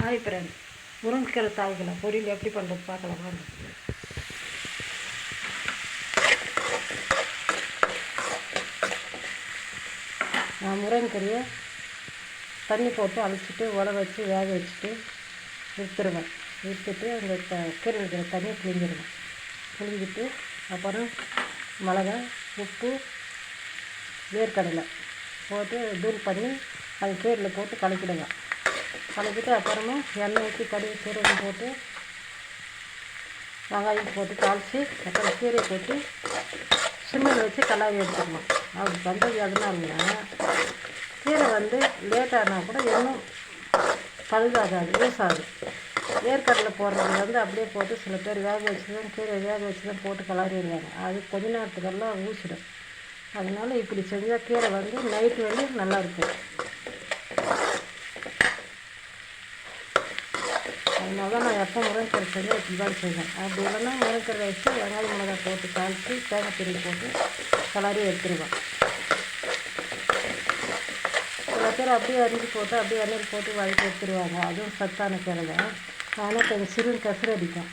Hi friend முருங்கைக்கீரை தாய்களை பொரியல் எப்படி பண்ணுறது பார்க்கலாம் வாங்க. நான் முருங்கைக்கீரையை தண்ணி போட்டு அழைச்சிட்டு உல வச்சு வேக வச்சுட்டு விற்றுருவேன் விற்றுட்டு அந்த த கீரை இருக்கிற தண்ணியை புழிஞ்சிருவேன். புழிஞ்சிட்டு அப்புறம் மிளகா உப்பு வேர்க்கடலை போட்டு தூள் பண்ணி அது கீரையில் போட்டு கலக்கிடுவேன். கலக்கிட்டு அப்புறமா எண்ணெய் ஊற்றி கடுகு சீரகம் போட்டு வெங்காயம் போட்டு தாளித்து அப்புறம் கீரையை போட்டு சிம்மில் வச்சு கலாரி எடுத்துக்கணும். அப்படி பண்ணுறது எதனாலனா கீரை வந்து லேட்டானால் கூட இன்னும் பழுதாகாது யூஸ் ஆகுது வேர்க்கடலை போடுறது வந்து அப்படியே போட்டு சில பேர் வேக வச்சு தான் கீரை வேக வச்சு தான் போட்டு கலாரிடுவாங்க அது கொஞ்ச நேரத்துக்கெல்லாம் ஊசிடும். அதனால இப்படி செஞ்சால் கீரை வந்து நைட்டு வந்து நல்லா அதனால தான் நான் எப்போ முருங்கைக்கீரை செஞ்சால் இப்படி தான் செய்வேன். அப்படி இல்லைன்னா முருங்கைக்கீரை வச்சு வெங்காயம் மிளகாய் போட்டு தாளித்து தேங்காய் திருவி போட்டு கலரி எடுத்துருவேன். சில பேர் அப்படியே அரிஞ்சு போட்டு அப்படியே எண்ணெயில் போட்டு வதக்கி எடுத்துருவாங்க. அதுவும் சத்தான கீரை தான் ஆனால் கொஞ்சம் சிறு கசரு அடிக்கும்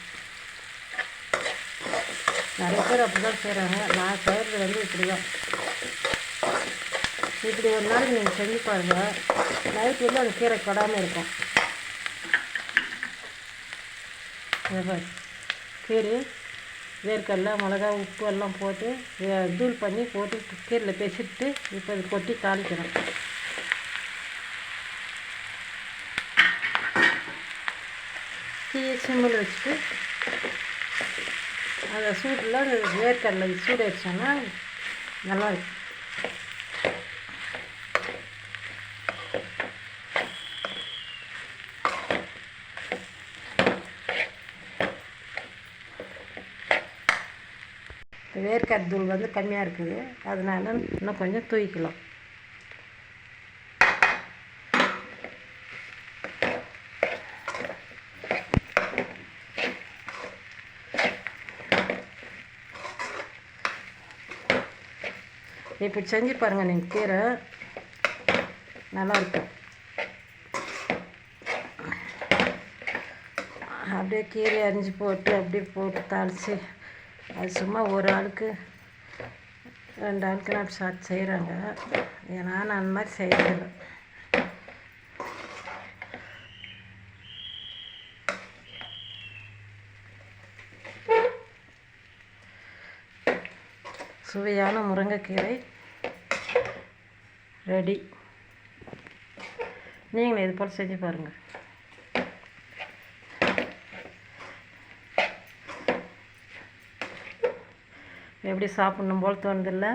நிறைய பேர் அப்படி தான் செய்கிறாங்க நான் செய்கிறது வந்து இப்படி தான் இப்படி ஒரு நாளைக்கு நீங்கள் செஞ்சு பாருங்கள் நைட் வந்து அந்த கீரை கொடாமல் இருக்கும் இதை பாரு. கீரை வேர்க்கடலை மிளகா உப்பு எல்லாம் போட்டு வே- தூள் பண்ணி போட்டு கீரையில் பேசிட்டு இப்போ இது கொட்டி தாளிக்கிறோம் தீயை சிம்மில் வச்சுட்டு அந்த சூட்டில் வேர்க்கடலை சூடு வச்சோன்னா நல்லா வேர்க்கடை தூள் வந்து கம்மியாக இருக்குது. அதனால இன்னும் கொஞ்சம் தூக்கிக்கலாம் இப்படி செஞ்சு பாருங்கள் நீங்கள் கீரை. நல்லா இருக்கும் அப்படியே கீரை அரிஞ்சு போட்டு அப்படியே போட்டு தாளித்து அது சும்மா ஒரு ஆளுக்கு ரெண்டு ஆளுக்கு நான் சாட் செய்கிறாங்க ஏன்னா நான் அந்த மாதிரி செய்யறதில்ல. சுவையான முருங்கைக்கீரை ரெடி. நீங்களும் இது போல் செஞ்சு பாருங்கள் எப்படி சாப்பிட்ணும் போல் தோணுதில்ல?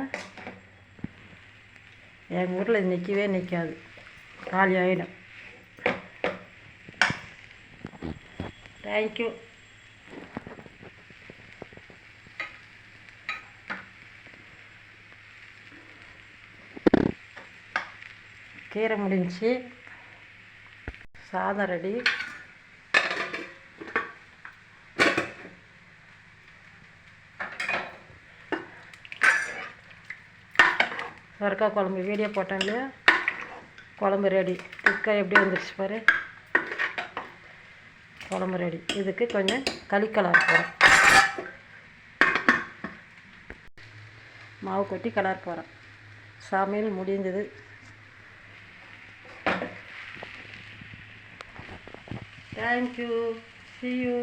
எங்கள் ஊரில் இது நிற்கவே நிற்காது காலி ஆகிடும் தேங்க்யூ கீரை முடிஞ்சி சாதம் ரெடி. சொரக்காய் குழம்பு. வீடியோ போட்டேன் இல்லையா? குழம்பு ரெடி திக்காய் எப்படி வந்துருச்சு பாரு. குழம்பு ரெடி இதுக்கு கொஞ்சம் களிக்கலர் போகிறேன் மாவு கொட்டி கலர் போகிறேன் சமையல் முடிஞ்சது. Thank you see you.